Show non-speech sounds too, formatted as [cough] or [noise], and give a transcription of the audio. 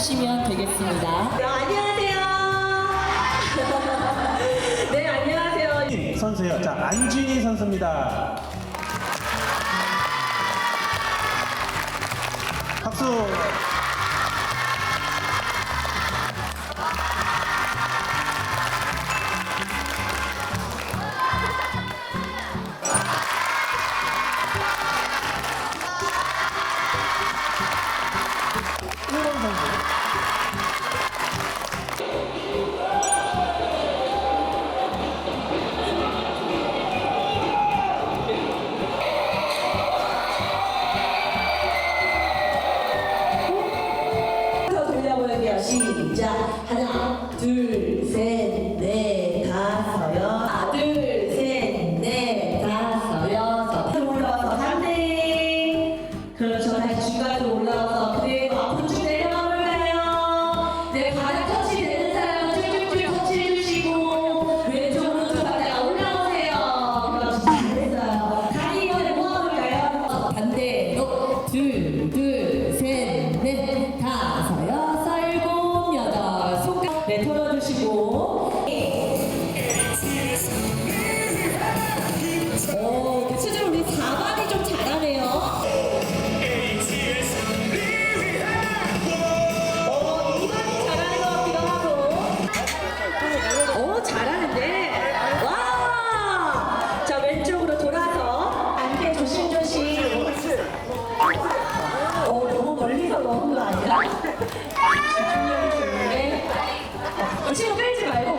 주시면 되겠습니다. 네, 안녕하세요. [laughs] 네, 안녕하세요. 선수예요. 자, 안준희 선수입니다. 박수. 돌려보여요. 시작. 하나, 둘, 셋, 넷, 다섯요. 하나, 둘, 셋, 넷, 다섯, 여섯. 올라와서 반대. 그렇죠. 다시 중간으로 올라와서 그대로 앞으로 쭉 내려가 볼까요? 네, 바닥 터치 되는 사람은 쭉쭉쭉 터치해주시고 왼쪽으로 쭉 갔다가 올라오세요. 그렇죠. 잘했어요. 다리 이번에 모아볼까요? 반대로 둘, 둘, 셋, 넷, 다섯, 네, 털어주시고. 친구 끌지 말고